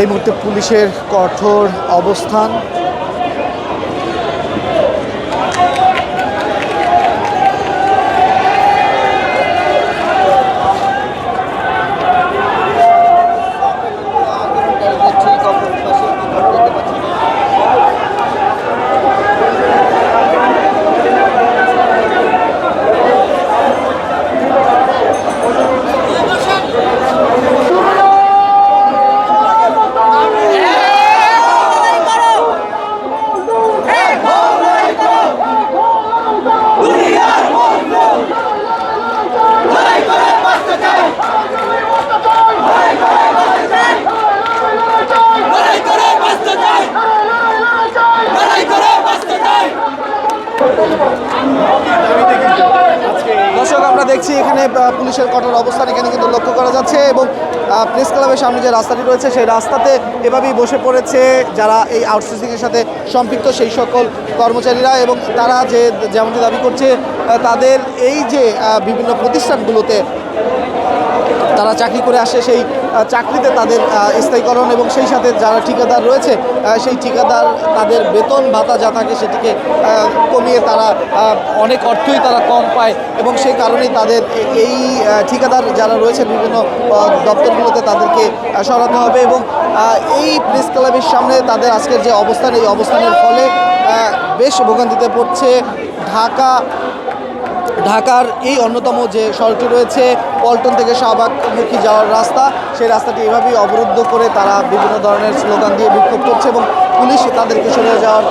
এই মুহূর্তে পুলিশের কঠোর অবস্থান। দেখছি এখানে পুলিশের কঠোর অবস্থান এখানে কিন্তু লক্ষ্য করা যাচ্ছে এবং প্রেস ক্লাবের সামনে যে রাস্তাটি রয়েছে, সেই রাস্তাতে এভাবেই বসে পড়েছে যারা এই আউটসোর্সিংয়ের সাথে সম্পৃক্ত, সেই সকল কর্মচারীরা এবং তারা যে, যেমনটি দাবি করছে তাদের এই যে বিভিন্ন প্রতিষ্ঠানগুলোতে তারা চাকরি করে আসে, সেই চাকরিতে তাদের স্থায়ীকরণ এবং সেই সাথে যারা ঠিকাদার রয়েছে সেই ঠিকাদার তাদের বেতন ভাতা যা থাকে সেটিকে কমিয়ে তারা অনেক অর্থই তারা কম পায় এবং সেই কারণেই তাদের এই ঠিকাদার যারা রয়েছে বিভিন্ন দপ্তরগুলোতে তাদেরকে সরাতে হবে এবং এই প্রেস ক্লাবের সামনে তাদের আজকের যে অবস্থান, এই অবস্থানের ফলে বেশ ভোগান্তিতে পড়ছে ঢাকা, ঢাকার এই অন্যতম যে শহরটি রয়েছে পল্টন থেকে শাহবাগমুখী যাওয়ার রাস্তা। সেই রাস্তাটি এভাবেই অবরুদ্ধ করে তারা বিভিন্ন ধরনের স্লোগান দিয়ে বিক্ষোভ করছে এবং পুলিশ তাদেরকে সরে যাওয়ার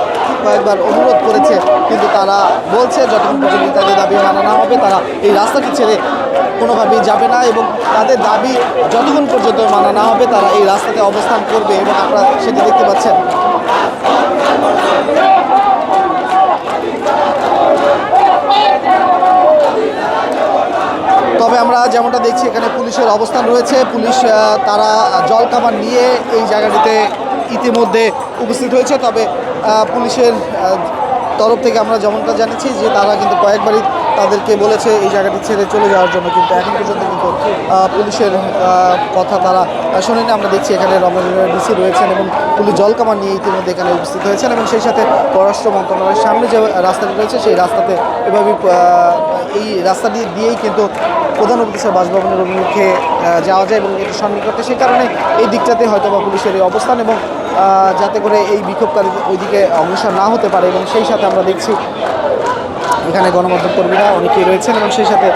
কয়েকবার অনুরোধ করেছে। কিন্তু তারা বলছে, যতক্ষণ পর্যন্ত তাদের দাবি মানা না হবে, তারা এই রাস্তাটি ছেড়ে কোনোভাবেই যাবে না এবং তাদের দাবি যতক্ষণ পর্যন্ত মানা না হবে, তারা এই রাস্তাতে অবস্থান করবে এবং আপনারা সেটি দেখতে পাচ্ছেন তবে আমরা যেমনটা দেখছি, এখানে পুলিশের অবস্থান রয়েছে। পুলিশ তারা জল কামান নিয়ে এই জায়গাটিতে ইতিমধ্যে উপস্থিত হয়েছে। তবে পুলিশের তরফ থেকে আমরা যেমনটা জানিয়েছি যে তারা কিন্তু কয়েকবারই তাদেরকে বলেছে এই জায়গাটি ছেড়ে চলে যাওয়ার জন্য। কিন্তু এখন পর্যন্ত কিন্তু পুলিশের কথা তারা শোনেনি। আমরা দেখছি এখানে রমনার ডিসি রয়েছেন এবং পুলিশ জল কামান নিয়ে ইতিমধ্যে এখানে উপস্থিত হয়েছেন এবং সেই সাথে পররাষ্ট্র মন্ত্রণালয়ের সামনে যে রাস্তাটি রয়েছে, সেই রাস্তাতে এভাবে এই রাস্তা দিয়ে দিয়েই কিন্তু প্রধান উপদেশের বাসভবনের অভিমুখে যাওয়া যায় এবং এটি সন্নিকটে সেই কারণে এই দিকটাতে হয়তো বা পুলিশের এই অবস্থান এবং যাতে করে এই বিক্ষোভকারী ওইদিকে অগ্রসর না হতে পারে এবং সেই সাথে আমরা দেখছি এখানে গণমাধ্যম কর্মীরা অনেকেই রয়েছেন এবং সেই সাথে